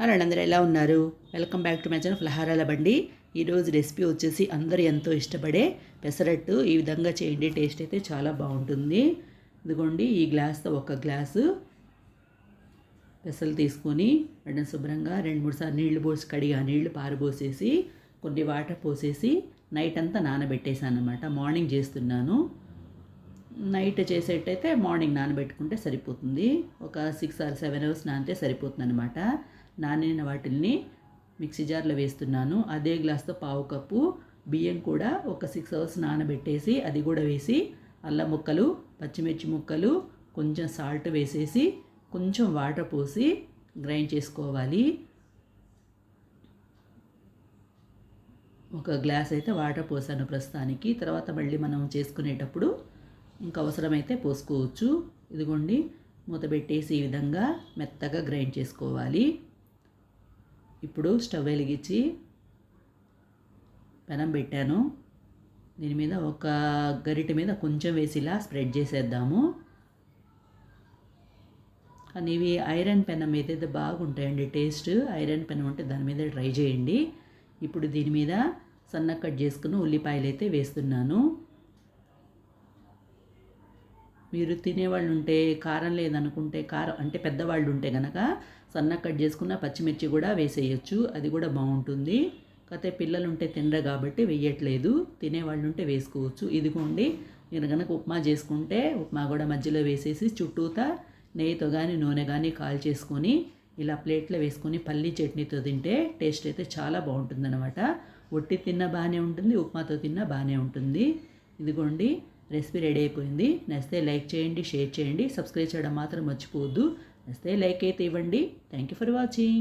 Hello అందరూ ఎలా ఉన్నారు? Welcome back to my channel ఫలహారాల బండి. ఈరోజు రెసిపీ వచ్చేసి అందరూ ఎంతో ఇష్టపడే పెసరట్టు. ఈ విధంగా చేయండి టేస్ట్ అయితే చాలా బాగుంటుంది. ఇదిగోండి ఈ గ్లాస్తో ఒక గ్లాసు పెసలు తీసుకొని వెంటనే శుభ్రంగా రెండు మూడు సార్లు నీళ్ళు పోసి కడిగి ఆ నీళ్ళు పారబోసేసి కొన్ని వాటర్ పోసేసి నైట్ అంతా నానబెట్టేశాను అనమాట మార్నింగ్ చేస్తున్నాను. నైట్ చేసేటైతే మార్నింగ్ నానబెట్టుకుంటే సరిపోతుంది. ఒక సిక్స్ ఆర్ సెవెన్ అవర్స్ నానితే సరిపోతుంది అనమాట నానిన వాటిల్ని మిక్సీ జార్లో వేస్తున్నాను. అదే గ్లాస్తో పావు కప్పు బియ్యం కూడా ఒక సిక్స్ అవర్స్ నానబెట్టేసి అది కూడా వేసి అల్లం ముక్కలు పచ్చిమిర్చి ముక్కలు కొంచెం సాల్ట్ వేసేసి కొంచెం వాటర్ పోసి గ్రైండ్ చేసుకోవాలి. ఒక గ్లాస్ అయితే వాటర్ పోసాను ప్రస్తుతానికి. తర్వాత మళ్ళీ మనం చేసుకునేటప్పుడు ఇంకా అవసరమైతే పోసుకోవచ్చు. ఇదిగోండి మూత పెట్టేసి ఈ విధంగా మెత్తగా గ్రైండ్ చేసుకోవాలి. ఇప్పుడు స్టవ్ వెలిగించి పెనం పెట్టాను. దీని మీద ఒక గరిటె మీద కొంచెం వేసిలా స్ప్రెడ్ చేసేద్దాము. కానీ ఇవి ఐరన్ పెనం మీద అయితే బాగుంటాయండి టేస్ట్ ఐరన్ పెనం ఉంటే దాని మీద ట్రై చేయండి. ఇప్పుడు దీని మీద సన్న కట్ చేసుకుని ఉల్లిపాయలు అయితే వేస్తున్నాను. మీరు తినేవాళ్ళు ఉంటే కారం లేదనుకుంటే కారం అంటే పెద్దవాళ్ళు ఉంటే కనుక సన్న కట్ చేసుకున్న పచ్చిమిర్చి కూడా వేసేయచ్చు అది కూడా బాగుంటుంది. కాకపోతే పిల్లలు ఉంటే తినరు కాబట్టి వేయట్లేదు తినేవాళ్ళు ఉంటే వేసుకోవచ్చు. ఇదిగోండి నేను కనుక ఉప్మా చేసుకుంటే ఉప్మా కూడా మధ్యలో వేసేసి చుట్టూతా నెయ్యితో కానీ నూనె కానీ కాల్ చేసుకొని ఇలా ప్లేట్లో వేసుకొని పల్లీ చట్నీతో తింటే టేస్ట్ అయితే చాలా బాగుంటుందన్నమాట. ఒట్టి తిన్న బాగానే ఉంటుంది ఉప్మాతో తిన్న బాగానే ఉంటుంది. ఇదిగోండి రెసిపీ రెడీ అయిపోయింది. నచ్చితే లైక్ చేయండి షేర్ చేయండి. సబ్స్క్రైబ్ చేయడం మాత్రం మర్చిపోవద్దు. నచ్చితే లైక్ అయితే ఇవ్వండి. Thank you for watching